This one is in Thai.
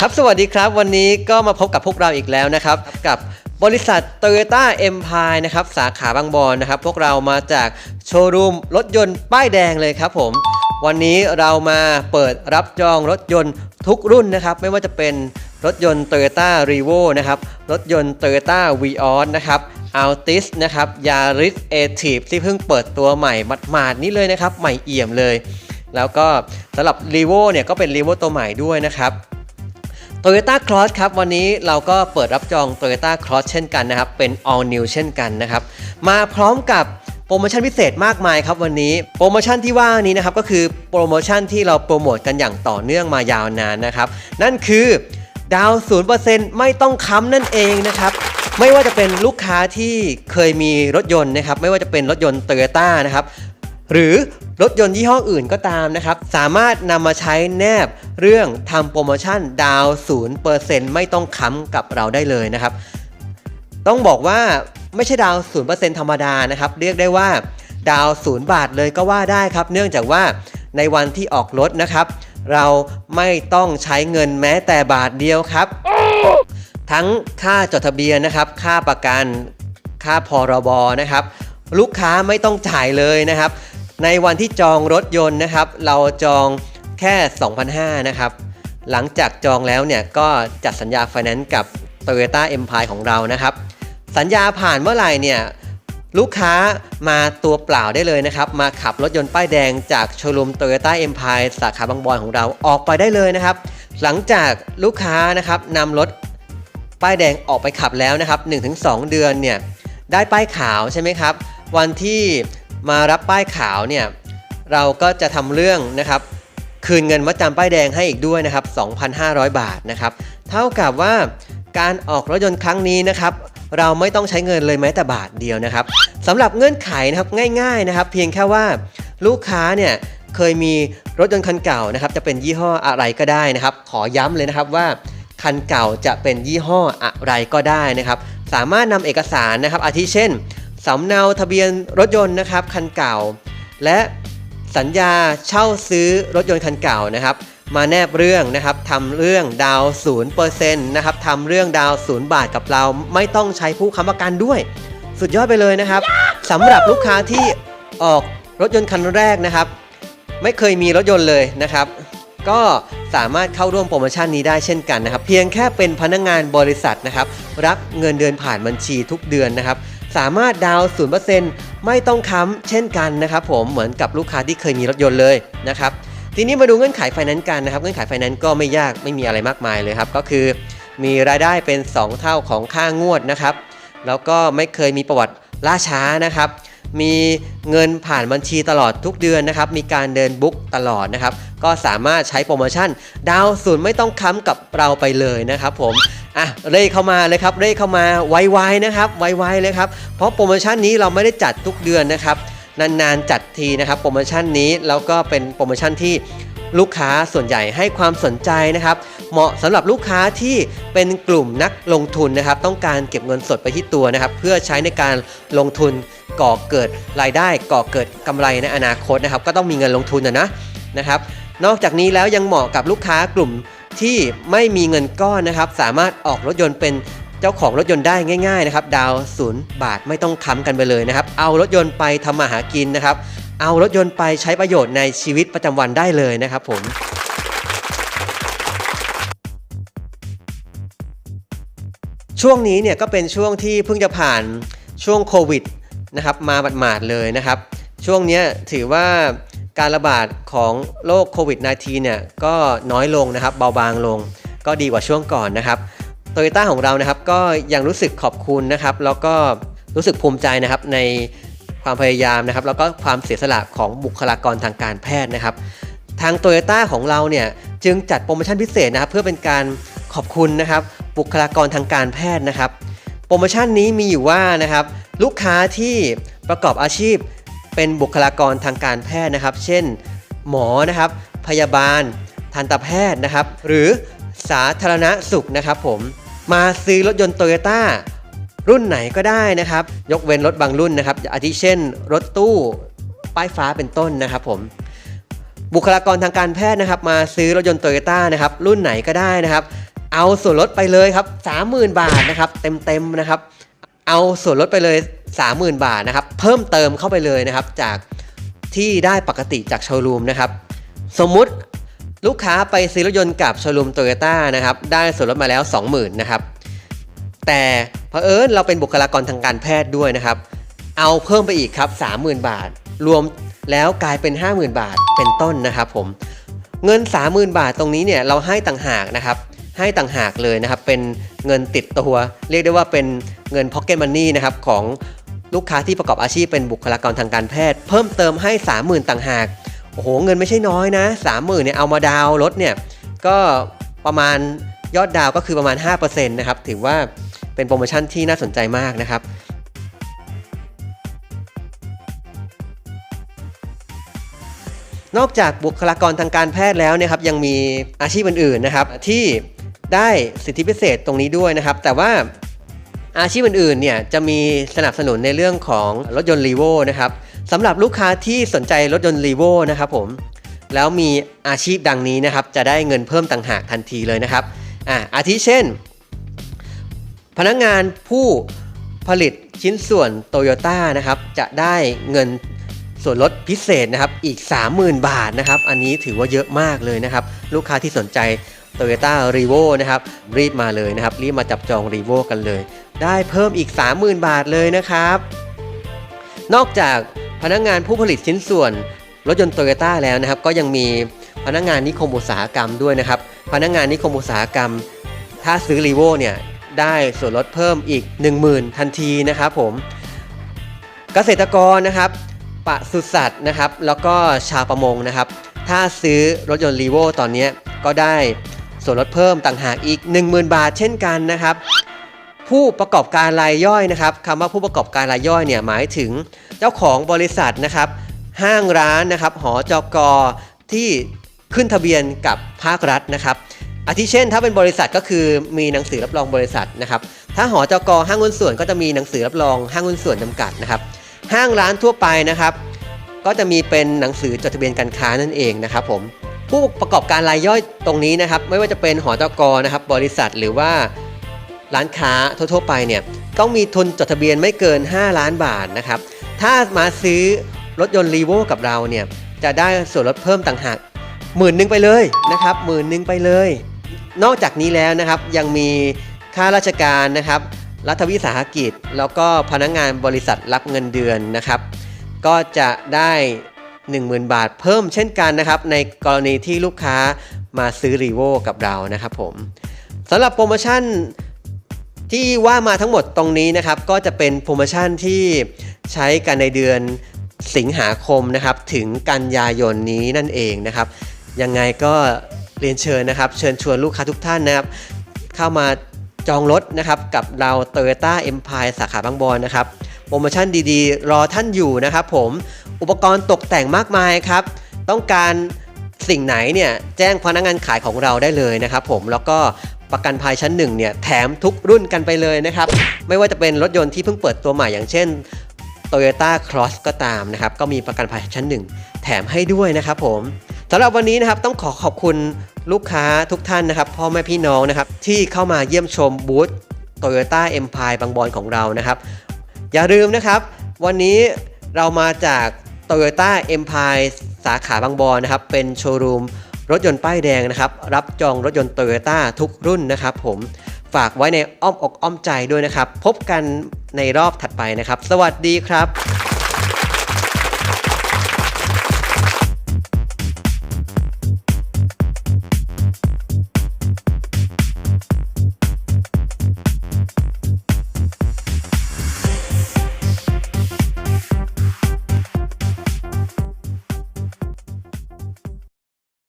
ครับสวัสดีครับ วันนี้ก็มาพบกับพวกเราอีกแล้วนะครับ กับบริษัท Toyota Empire นะครับสาขาบางบอนนะครับ พวกเรามาจากโชว์รูมรถยนต์ป้ายแดงเลยครับผมวันนี้เรามาเปิดรับจองรถยนต์ทุกรุ่นนะครับ ไม่ว่าจะเป็นรถยนต์ Toyota r e v o นะครับ รถยนต์ Toyota Vios นะครับ Altis นะครับ Yaris a t i v ที่เพิ่งเปิดตัวใหม่หมาดๆนี้เลยนะครับ ใหม่เอี่ยมเลย แล้วก็สำหรับ r e v o เนี่ยก็เป็น r e v o ตัวใหม่ด้วยนะครับ Toyota Cross ครับวันนี้เราก็เปิดรับจอง Toyota Cross เช่นกันนะครับ เป็น all new เช่นกันนะครับ มาพร้อมกับโปรโมชั่นพิเศษมากมายครับวันนี้ โปรโมชั่นที่ว่านี้นะครับก็คือโปรโมชั่นที่เราโปรโมทกันอย่างต่อเนื่องมายาวนานนะครับ นั่นคือดาว0%ไม่ต้องค้ำนั่นเองนะครับไม่ว่าจะเป็นลูกค้าที่เคยมีรถยนต์นะครับ ไม่ว่าจะเป็นรถยนต์ Toyota นะครับ หรือรถยนต์ยี่ห้ออื่นก็ตามนะครับ สามารถนำมาใช้แนบเรื่องทำโปรโมชั่นดาว0%ไม่ต้องค้ำกับเราได้เลยนะครับ ต้องบอกว่าไม่ใช่ดาว0%ธรรมดานะครับ เรียกได้ว่าดาว0บาทเลยก็ว่าได้ครับ เนื่องจากว่าในวันที่ออกรถนะครับ เราไม่ต้องใช้เงินแม้แต่บาทเดียวครับ ทั้งค่าจดทะเบียนนะครับ ค่าประกัน ค่าพรบนะครับ ลูกค้าไม่ต้องจ่ายเลยนะครับ ในวันที่จองรถยนต์นะครับ เราจองแค่2,500นะครับ หลังจากจองแล้วเนี่ยก็จัดสัญญาไฟแนนซ์กับ Toyota Empire ของเรานะครับ สัญญาผ่านเมื่อไหร่เนี่ยลูกค้ามาตัวเปล่าได้เลยนะครับ มาขับรถยนต์ป้ายแดงจากโชว์รูม Toyota Empire สาขาบางบอนของเราออกไปได้เลยนะครับ หลังจากลูกค้านะครับนำรถป้ายแดงออกไปขับแล้วนะครับ 1-2 เดือนเนี่ยได้ป้ายขาวใช่ไหมครับ วันที่ มารับป้ายขาวเนี่ยเราก็จะทำเรื่องนะครับ คืนเงินมัดจำป้ายแดงให้อีกด้วยนะครับ 2,500 บาทนะครับ เท่ากับว่าการออกรถยนต์ครั้งนี้นะครับ เราไม่ต้องใช้เงินเลยแม้แต่บาทเดียวนะครับสำหรับเงื่อนไขนะครับง่ายๆนะครับ เพียงแค่ว่าลูกค้าเนี่ยเคยมีรถยนต์คันเก่านะครับ จะเป็นยี่ห้ออะไรก็ได้นะครับ ขอย้ำเลยนะครับว่าคันเก่าจะเป็นยี่ห้ออะไรก็ได้นะครับ สามารถนำเอกสารนะครับ อาทิเช่น สำเนาทะเบียนรถยนต์นะครับคันเก่า และสัญญาเช่าซื้อรถยนต์คันเก่านะครับ มาแนบเรื่องนะครับทำเรื่องดาว0%นะครับทำเรื่องดาว0บาทกับเราไม่ต้องใช้ผู้ค้ำประกันด้วย สุดยอดไปเลยนะครับสำหรับลูกค้าที่ออกรถยนต์คันแรกนะครับ ไม่เคยมีรถยนต์เลยนะครับ ก็สามารถเข้าร่วมโปรโมชั่นนี้ได้เช่นกันนะครับ เพียงแค่เป็นพนักงานบริษัทนะครับ รับเงินเดือนผ่านบัญชีทุกเดือนนะครับ สามารถดาวน์0%ไม่ต้องค้ำเช่นกันนะครับผมเหมือนกับลูกค้าที่เคยมีรถยนต์เลยนะครับทีนี้มาดูเงื่อนไขไฟแนนซ์กันนะครับ เงื่อนไขไฟแนนซ์ก็ไม่ยากไม่มีอะไรมากมายเลยครับ ก็คือมีรายได้เป็น 2 เท่าของค่างวดนะครับ แล้วก็ไม่เคยมีประวัติล่าช้านะครับ มีเงินผ่านบัญชีตลอดทุกเดือนนะครับ มีการเดินบุ๊กตลอดนะครับ ก็สามารถใช้โปรโมชั่น ดาวศูนย์ไม่ต้องค้ำกับเราไปเลยนะครับผม อะเร่เข้ามาเลยครับเร่เข้ามาไวๆนะครับไวๆเลยครับเพราะโปรโมชั่นนี้เราไม่ได้จัดทุกเดือนนะครับนานๆจัดทีนะครับโปรโมชั่นนี้แล้วก็เป็นโปรโมชั่นที่ลูกค้าส่วนใหญ่ให้ความสนใจนะครับ เหมาะสำหรับลูกค้าที่เป็นกลุ่มนักลงทุนนะครับ ต้องการเก็บเงินสดไปที่ตัวนะครับ เพื่อใช้ในการลงทุนก่อเกิดรายได้ก่อเกิดกำไรในอนาคตนะครับ ก็ต้องมีเงินลงทุนนะนะนะครับ นอกจากนี้แล้วยังเหมาะกับลูกค้ากลุ่ม ที่ไม่มีเงินก้อนนะครับ สามารถออกรถยนต์เป็นเจ้าของรถยนต์ได้ง่าย ๆ นะครับ ดาวศูนย์บาทไม่ต้องค้ำกันไปเลยนะครับ เอารถยนต์ไปทำมาหากินนะครับ เอารถยนต์ไปใช้ประโยชน์ในชีวิตประจำวันได้เลยนะครับผมช่วงนี้เนี่ยก็เป็นช่วงที่เพิ่งจะผ่านช่วงโควิดนะครับมาหมาดๆเลยนะครับ ช่วงนี้ถือว่า การระบาดของโรคโควิด -19 เนี่ยก็น้อยลงนะครับ เบาบางลงก็ดีกว่าช่วงก่อนนะครับโตโยต้าของเรานะครับก็ยังรู้สึกขอบคุณนะครับ แล้วก็รู้สึกภูมิใจนะครับในความพยายามนะครับ แล้วก็ความเสียสละของบุคลากรทางการแพทย์นะครับ ทางโตโยต้าของเราเนี่ยจึงจัดโปรโมชั่นพิเศษนะครับ เพื่อเป็นการขอบคุณนะครับ บุคลากรทางการแพทย์นะครับ โปรโมชั่นนี้มีอยู่ว่านะครับ ลูกค้าที่ประกอบอาชีพ เป็นบุคลากรทางการแพทย์นะครับ เช่น หมอนะครับ พยาบาล ทันตแพทย์นะครับ หรือสาธารณสุขนะครับผม มาซื้อรถยนต์โตโยต้ารุ่นไหนก็ได้นะครับ ยกเว้นรถบางรุ่นนะครับอาทิเช่น รถตู้ป้ายฟ้าเป็นต้นนะครับผมบุคลากรทางการแพทย์นะครับ มาซื้อรถยนต์โตโยต้านะครับ รุ่นไหนก็ได้นะครับ เอาส่วนลดไปเลยครับ 30,000 บาทนะครับ เต็มๆนะครับ เอาส่วนลดไปเลย 30,000 บาทนะครับ เพิ่มเติมเข้าไปเลยนะครับ จากที่ได้ปกติจากโชว์รูมนะครับ สมมุติลูกค้าไปซื้อรถยนต์กับโชว์รูมโตโยต้านะครับ ได้ส่วนลดมาแล้ว 20,000นะครับ แต่เผอิญเราเป็นบุคลากรทางการแพทย์ด้วยนะครับ เอาเพิ่มไปอีกครับ 30,000 บาท รวมแล้วกลายเป็น 50,000 บาทเป็นต้นนะครับผมเงิน 30,000 บาทตรงนี้เนี่ยเราให้ต่างหากนะครับให้ต่างหากเลยนะครับ เป็นเงินติดตัว เรียกได้ว่าเป็นเงิน pocket money นะครับของ ลูกค้าที่ประกอบอาชีพเป็นบุคลากรทางการแพทย์ เพิ่มเติมให้ 30,000 ต่างหาก โอ้โห เงินไม่ใช่น้อยนะ 30,000เนี่ยเอามาดาวรถเนี่ยก็ประมาณยอดดาวก็คือประมาณ 5%นะครับถือว่าเป็นโปรโมชั่นที่น่าสนใจมากนะครับนอกจากบุคลากรทางการแพทย์แล้วเนี่ยครับยังมีอาชีพอื่นๆนะครับที่ได้สิทธิพิเศษตรงนี้ด้วยนะครับ แต่ว่า อาชีพอื่นๆเนี่ยจะมีสนับสนุนในเรื่องของรถยนต์รีโวนะครับสำหรับลูกค้าที่สนใจรถยนต์รีโวนะครับผมแล้วมีอาชีพดังนี้นะครับ จะได้เงินเพิ่มต่างหากทันทีเลยนะครับอ่าอาทิเช่น พนักงานผู้ผลิตชิ้นส่วนโตโยต้านะครับจะได้เงินส่วนลดพิเศษนะครับอีก 30,000 บาทนะครับ อันนี้ถือว่าเยอะมากเลยนะครับ ลูกค้าที่สนใจ Toyota r e v o นะครับรีบมาเลยนะครับ รีบมาจับจอง r e v o กันเลย ได้เพิ่มอีก 30,000 บาทเลยนะครับ นอกจากพนักงานผู้ผลิตชิ้นส่วนรถยนต์โตโยต้าแล้วนะครับ ก็ยังมีพนักงานนิคมอุตสาหกรรมด้วยนะครับ พนักงานนิคมอุตสาหกรรม ถ้าซื้อรีโวเนี่ยได้ส่วนลดเพิ่มอีก 10,000 ทันทีนะครับผมเกษตรกรนะครับปศุสัตว์นะครับ แล้วก็ชาวประมงนะครับ ถ้าซื้อรถยนต์รีโวตอนนี้ก็ได้ ส่วนลดเพิ่มต่างหากอีก 10,000 บาทเช่นกันนะครับ ผู้ประกอบการรายย่อยนะครับคำว่าผู้ประกอบการรายย่อยเนี่ยหมายถึงเจ้าของบริษัทนะครับห้างร้านนะครับหอจอกที่ขึ้นทะเบียนกับภาครัฐนะครับอาทิเช่น ถ้าเป็นบริษัทก็คือมีหนังสือรับรองบริษัทนะครับถ้าหอจอกห้างหุ้นส่วนก็จะมีหนังสือรับรองห้างหุ้นส่วนจำกัดนะครับห้างร้านทั่วไปนะครับ ก็จะมีเป็นหนังสือจดทะเบียนการค้านั่นเองนะครับผม ผู้ประกอบการรายย่อยตรงนี้นะครับ ไม่ว่าจะเป็นหอจกนะครับ บริษัทหรือว่าร้านค้าทั่วๆไปเนี่ยต้องมีทุนจดทะเบียนไม่เกิน 5 ล้านบาทนะครับ ถ้ามาซื้อรถยนต์รีโวกับเราเนี่ยจะได้ส่วนลดเพิ่มต่างหากหมื่นหนึ่งไปเลยนะครับหมื่นหนึ่งไปเลย นอกจากนี้แล้วนะครับยังมีค่าราชการนะครับ รัฐวิสาหกิจ แล้วก็พนักงานบริษัทรับเงินเดือนนะครับ ก็จะได้ 10,000 บาทเพิ่มเช่นกันนะครับ ในกรณีที่ลูกค้ามาซื้อรีโวกับเรานะครับผมสำหรับโปรโมชั่นที่ว่ามาทั้งหมดตรงนี้นะครับ ก็จะเป็นโปรโมชั่นที่ใช้กันในเดือนสิงหาคมนะครับ ถึงกันยายนนี้นั่นเองนะครับ ยังไงก็เรียนเชิญนะครับ เชิญชวนลูกค้าทุกท่านนะครับ เข้ามาจองรถนะครับกับเรา Toyota Empire สาขาบางบอนนะครับ โปรโมชั่นดีๆ รอท่านอยู่นะครับผม อุปกรณ์ตกแต่งมากมายครับ ต้องการสิ่งไหนเนี่ยแจ้งพนักงานขายของเราได้เลยนะครับผมแล้วก็ประกันภัยชั้นหนึ่งเนี่ยแถมทุกรุ่นกันไปเลยนะครับ ไม่ว่าจะเป็นรถยนต์ที่เพิ่งเปิดตัวใหม่อย่างเช่น Toyota Cross ก็ตามนะครับ ก็มีประกันภัยชั้นหนึ่งแถมให้ด้วยนะครับผมสำหรับวันนี้นะครับต้องขอขอบคุณลูกค้าทุกท่านนะครับพ่อแม่พี่น้องนะครับที่เข้ามาเยี่ยมชมบูธ Toyota Empire บางบอนของเรานะครับ อย่าลืมนะครับ วันนี้เรามาจาก Toyota Empire สาขาบางบอนนะครับ เป็นโชว์รูมรถยนต์ป้ายแดงนะครับ รับจองรถยนต์ Toyota ทุกรุ่นนะครับผมฝากไว้ในอ้อมอกอ้อมใจด้วยนะครับ พบกันในรอบถัดไปนะครับ สวัสดีครับ